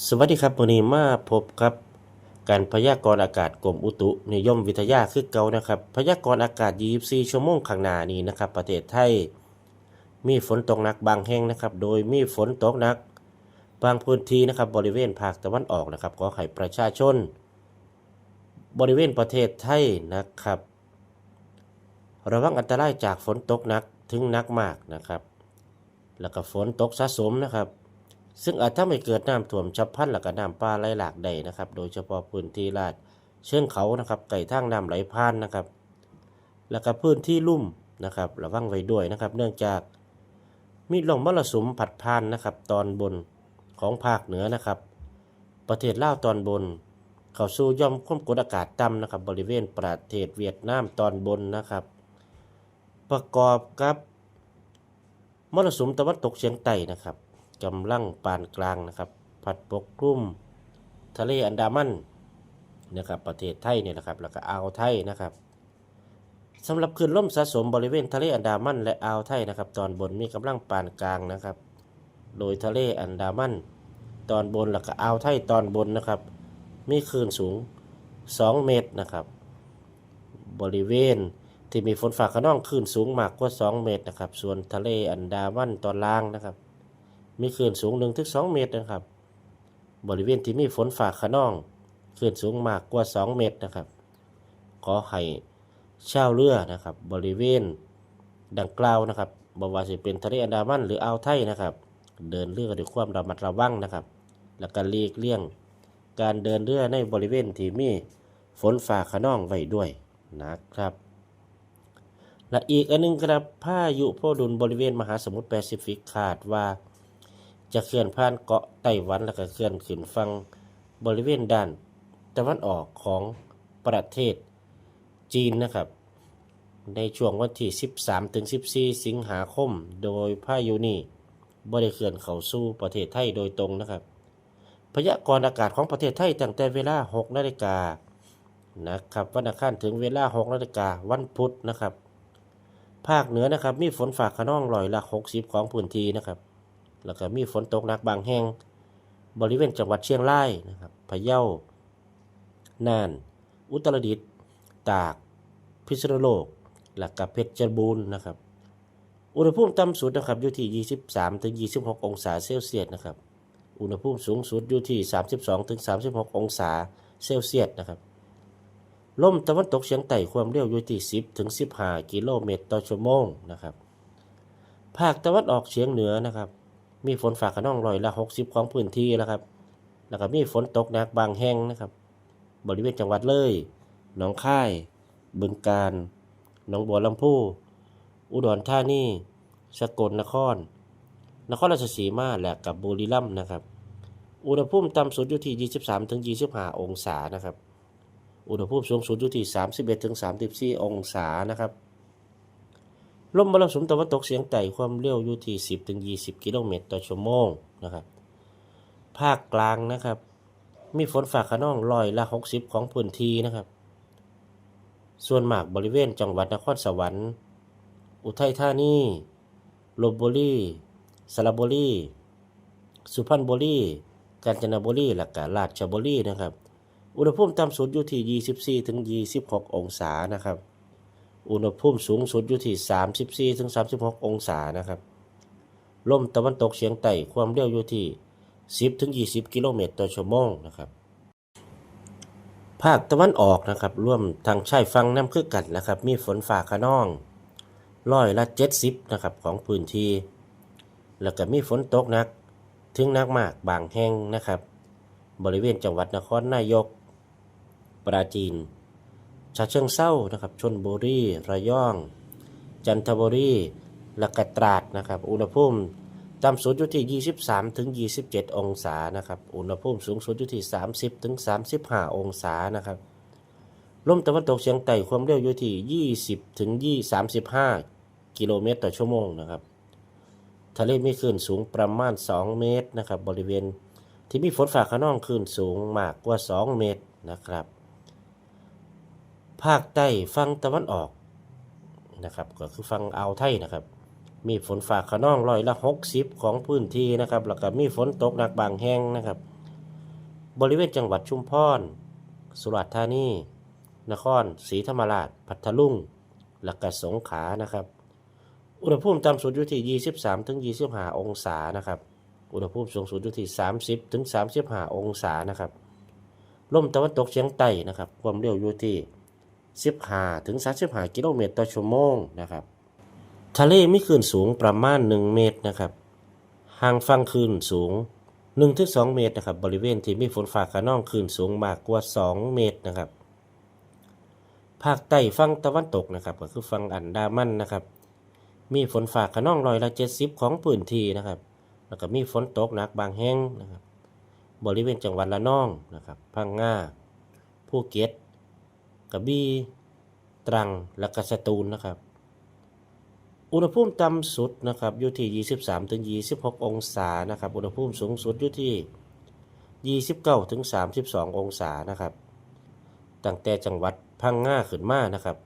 สวัสดีครับวันนี้มาพบกับ การพยากรณ์อากาศกรมอุตุนิยมวิทยาคือเก่านะครับ พยากรณ์อากาศ 24 ชั่วโมงข้างหน้านี้นะครับ ประเทศไทย มีฝนตกหนักบางแห่งนะครับ โดยมีฝนตกหนัก บางพื้นที่นะครับบริเวณภาคตะวันออกนะครับขอให้ประชาชน บริเวณประเทศไทยนะครับ ระวังอันตรายจากฝนตกหนักถึงหนักมากนะครับ แล้วก็ฝนตกสะสมนะครับ ซึ่งอาจทำให้เกิดน้ำท่วมฉับพลันและก็น้ำป่าไหลหลากได้นะครับ โดยเฉพาะพื้นที่ลาดเชิงเขานะครับไก่ทางน้ำไหลผ่านนะครับ แล้วก็พื้นที่ลุ่มนะครับระวังไว้ด้วยนะครับ เนื่องจากมีลมมรสุมผัดผ่านนะครับ ตอนบนของภาคเหนือนะครับ ประเทศลาวตอนบน เข้าสู่ย่อมความกดอากาศต่ำนะครับ บริเวณประเทศเวียดนามตอนบนนะครับ ประกอบกับมรสุมตะวันตกเฉียงใต้นะครับ กำลังปานกลางนะครับ พัดปกคลุมทะเลอันดามันนะครับประเทศไทยเนี่ยนะครับแล้วก็อ่าวไทยนะครับสำหรับคลื่นลมสะสมบริเวณทะเลอันดามันและอ่าวไทยนะครับ ตอนบนมีกำลังปานกลางนะครับ โดยทะเลอันดามัน ตอนบนแล้วก็อ่าวไทยตอนบนนะครับ มีคลื่นสูง 2 เมตรนะครับ บริเวณที่มีฝนฟ้าขนองคลื่นสูงมากกว่า 2 เมตรนะครับ ส่วนทะเลอันดามันตอนล่างนะครับ มีคลื่นสูง1ถึง2เมตรนะครับ บริเวณที่มีฝนฟ้าขนองคลื่นสูงมากกว่า 2 เมตรนะครับ ขอให้เช่าวเรือนะครับ บริเวณดังกล่าวนะครับบ่ว่าจะเป็นทะเลอันดามันหรืออ่าวไทยนะครับ เดินเรือด้วยความระมัดระวังนะครับ แล้วก็หลีกเลี่ยง การเดินเรือในบริเวณที่มีฝนฟ้าขนองไว้ด้วยนะครับ และอีกอันหนึงครับพายุโพดุลบริเวณมหาสมุทรแปซิฟิกคาดว่า จะเคลื่อนผ่านเกาะไต้หวันแล้วก็เคลื่อนขึ้นฝั่งบริเวณด้านตะวันออกของประเทศจีนนะครับ ในช่วงวันที่ 13ถึง14 สิงหาคม โดยพายุนี้บ่ได้เคลื่อนเข้าสู่ประเทศไทยโดยตรงนะครับ พยากรณ์อากาศของประเทศไทยตั้งแต่เวลา 6นาฬิกานะครับวันอังคารถึงเวลา 6นาฬิกาวันพุธนะครับ ภาคเหนือนะครับมีฝนฟ้าขนองร้อยละ 60 ของพื้นที่นะครับ แล้วก็มีฝนตกหนักบางแห่ง บริเวณจังหวัดเชียงรายนะครับพะเยา น่าน อุตรดิตถ์ ตาก พิษณุโลก และก็เพชรบูรณ์นะครับ อุณหภูมิต่ำสุดนะครับอยู่ที่ 23ถึง26 องศาเซลเซียสนะครับ อุณหภูมิสูงสุดอยู่ที่ 32ถึง36 องศาเซลเซียสนะครับ ลมตะวันตกเฉียงใต้ความเร็วอยู่ที่ 10ถึง15 กิโลเมตรต่อชั่วโมงนะครับ ภาคตะวันออกเฉียงเหนือนะครับ มีฝนฟ้าขนองร้อยละ 60 ของพื้นที่นะครับ แล้วก็มีฝนตกหนักบางแห่งนะครับ บริเวณจังหวัดเลย หนองคาย บึงกาฬ หนองบัวลำพูอุดรธานี สกลนคร นครราชสีมาและกับบุรีรัมย์นะครับ อุณหภูมิต่ำสุดอยู่ที่ 23-25 องศานะครับ อุณหภูมิสูงสุดอยู่ที่ 31-34 องศานะครับ ลมมรสุมตะวันตกเฉียงใต้ความเร็วอยู่ที่ 10ถึง20 กิโลเมตรต่อชั่วโมงนะครับ ภาคกลางนะครับ มีฝนฟ้าขนองร้อยละ 60 ของพื้นที่นะครับ ส่วนมากบริเวณจังหวัดนครสวรรค์ อุทัยธานีลบบุรีสระบุรีสุพรรณบุรีกาญจนบุรีและการาชบุรีนะครับ อุณหภูมิต่ำสุดอยู่ที่ 24ถึง26 องศานะครับ อุณหภูมิสูงสุดอยู่ที่ 34ถึง36 องศานะครับ ลมตะวันตกเฉียงใต้ความเร็วอยู่ที่ 10ถึง20 กิโลเมตรต่อชั่วโมงนะครับ ภาคตะวันออกนะครับร่วมทางชายฝั่งน้ำคือกันนะครับ มีฝนฟ้าขนองร้อยละ70นะครับของพื้นที่ แล้วก็มีฝนตกหนัก ถึงหนักมากบางแห่งนะครับ บริเวณจังหวัดนครนายก ปราจีน ฉะเชิงเซานะครับชนบุรีระยอง จันทบุรีและกตราดนะครับ อุณหภูมิต่ำสุดอยู่ที่ 23ถึง27 องศานะครับ อุณหภูมิสูงสุดอยู่ที่ 30ถึง35 องศานะครับ ลมตะวันตกเฉียงใต้ความเร็วอยู่ที่ 20ถึง35 กิโลเมตรต่อชั่วโมงนะครับ ทะเลมีคลื่นสูงประมาณ 2 เมตรนะครับ บริเวณที่มีฝนฟ้าขนองคลื่นสูงมากกว่า 2 เมตรนะครับ ภาคใต้ฝั่งตะวันออกนะครับก็คือฝั่งอ่าวไทยนะครับ มีฝนฟ้าขนองร้อยละ 60 ของพื้นที่นะครับแล้วก็มีฝนตกหนักบางแห่งนะครับ บริเวณจังหวัดชุมพร สุราษฎร์ธานี นครศรีธรรมราช พัทลุงและก็สงขลานะครับ อุณหภูมิต่ำสุดอยู่ที่ 23ถึง25 องศานะครับ อุณหภูมิสูงสุดอยู่ที่ 30ถึง35 องศานะครับ ลมตะวันตกเฉียงใต้นะครับ ความเร็วอยู่ที่ 15ถึง35 กิโลเมตรต่อชั่วโมงนะครับ ทะเลมีคลื่นสูงประมาณ 1 เมตรนะครับ ห่างฝั่งคลื่นสูง1ถึง2เมตรนะครับ บริเวณที่มีฝนฟ้าขนองคลื่นสูงมากกว่า 2 เมตรนะครับ ภาคใต้ฝั่งตะวันตกนะครับ ก็คือฝั่งอันดามันนะครับ มีฝนฟ้าขนองร้อยละ 70 ของพื้นที่นะครับ แล้วก็มีฝนตกหนักบางแห่งนะครับ บริเวณจังหวัดละนองนะครับ พังงา ภูเก็ต กระบี่ตรังและก็สตูลนะครับ อุณหภูมิต่ำสุดนะครับอยู่ที่ 23ถึง26 องศานะครับ อุณหภูมิสูงสุดอยู่ที่ 29ถึง32 องศานะครับตั้งแต่จังหวัดพังงาขึ้นมานะครับ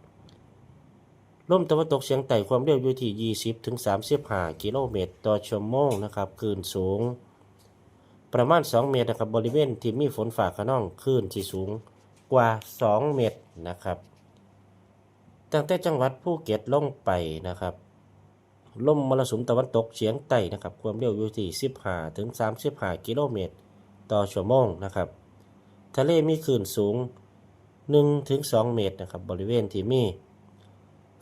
ลมตะวันตกเฉียงใต้ความเร็วอยู่ที่ 20ถึง35 กิโลเมตรต่อชั่วโมงนะครับคลื่นสูง ประมาณ 2 เมตรนะครับบริเวณที่มีฝนฝ่าขนองคลื่นที่สูง กว่า 2 เมตรนะครับตั้งแต่จังหวัดภูเก็ตลงไปนะครับลมมรสุมตะวันตกเฉียงใต้นะครับ ความเร็วอยู่ที่ 15 ถึง 35 กิโลเมตร ต่อชั่วโมงนะครับ ทะเลมีคลื่นสูง 1 ถึง 2 เมตรนะครับ บริเวณที่มี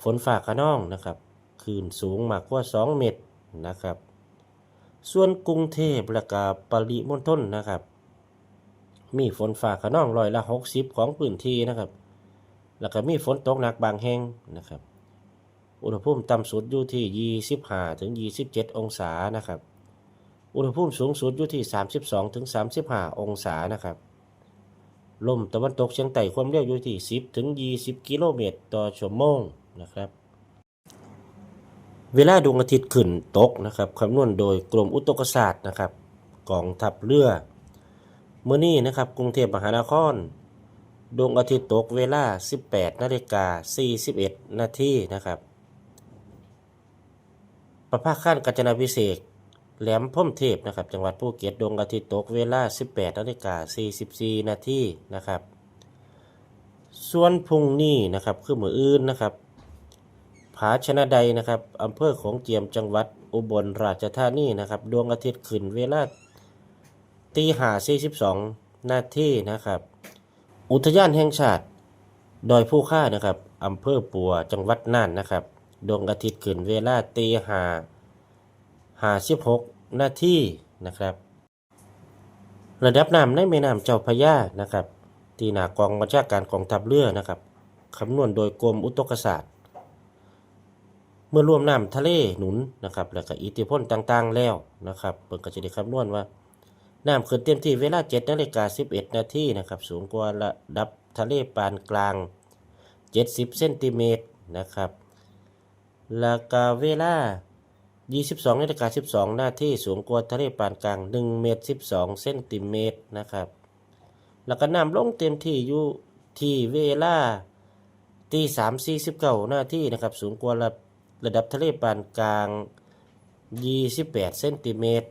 ฝนฟ้าขนองนะครับคลื่นสูงมากกว่า 2 เมตรนะครับ ส่วนกรุงเทพและก็ปริมณฑลนะครับ มีฝนฟ้าขนองร้อยละ 60 ของพื้นที่นะครับ แล้วก็มีฝนตกหนักบางแห่งนะครับ อุณหภูมิต่ำสุดอยู่ที่ 25ถึง27 องศานะครับ อุณหภูมิสูงสุดอยู่ที่ 32ถึง35 องศานะครับลมตะวันตกเฉียงใต้ความเร็วอยู่ที่ 10ถึง20 กิโลเมตรต่อชั่วโมงนะครับ เวลาดวงอาทิตย์ขึ้นตกนะครับคำนวณโดยกรมอุตุกศาสตร์นะครับกองทัพเรือ มื่อนี้นะครับกรุงเทพมหานคร ดวงอาทิตย์ตกเวลา 18นาฬิกา41นาทีนะครับ ประภาคารกัญจนาพิเศษแหลมพ่มเทพนะครับ จังหวัดภูเก็ตดวงอาทิตย์ตกเวลา 18นาฬิกา44นาทีนะครับ ส่วนพุ่งนี้นะครับคือมืออื่นนะครับ ผาชนะใดนะครับอำเภอของเจียมจังหวัดอุบลราชธานีนะครับ ดวงอาทิตย์ขึ้นเวลา ตีห้าสี่สิบสองนาทีนะครับ อุทยานแห่งชาติ ดอยผู้ค่านะครับอำเภอปัวจังหวัดน่านนะครับ ดวงอาทิตย์ขึ้นเวลาตีห้าห้าสิบหกนาทีนะครับ ระดับน้ำในแม่น้ำเจ้าพระยานะครับที่หนากองบัญชาการกองทัพเรือนะครับคำนวณโดยกรมอุตุกศาสตร์ เมื่อรวมน้ำทะเลหนุนนะครับ แล้วก็อิทธิพลต่างๆแล้วนะครับเปิดก็จะได้คำนวณว่า น้ำขึ้นเต็มที่เวลา7นาฬิกา11 นาทีนะครับ สูงกว่าระดับทะเลปานกลาง 70เซนติเมตรนะครับแล้วก็เวลา 22นาฬิกา12 นาทีสูงกว่าทะเลปานกลาง 1 เมตร 12 เซนติเมตรนะครับแล้วก็น้ำลงเต็มที่อยู่ที่เวลาตี3 49นาทีนะครับ สูงกว่าระระดับทะเลปานกลาง 28 เซนติเมตร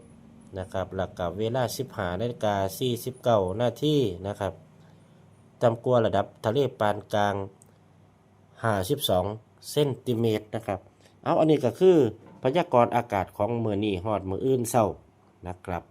นะครับหลักกับเวลา 15นาฬิกา49นาทีนะครับต่ำกว่าระดับทะเลปานกลาง 52เซนติเมตรนะครับ เอาอันนี้ก็คือพยากรณ์อากาศของมือนี้ฮอดมืออื่นเศร้านะครับ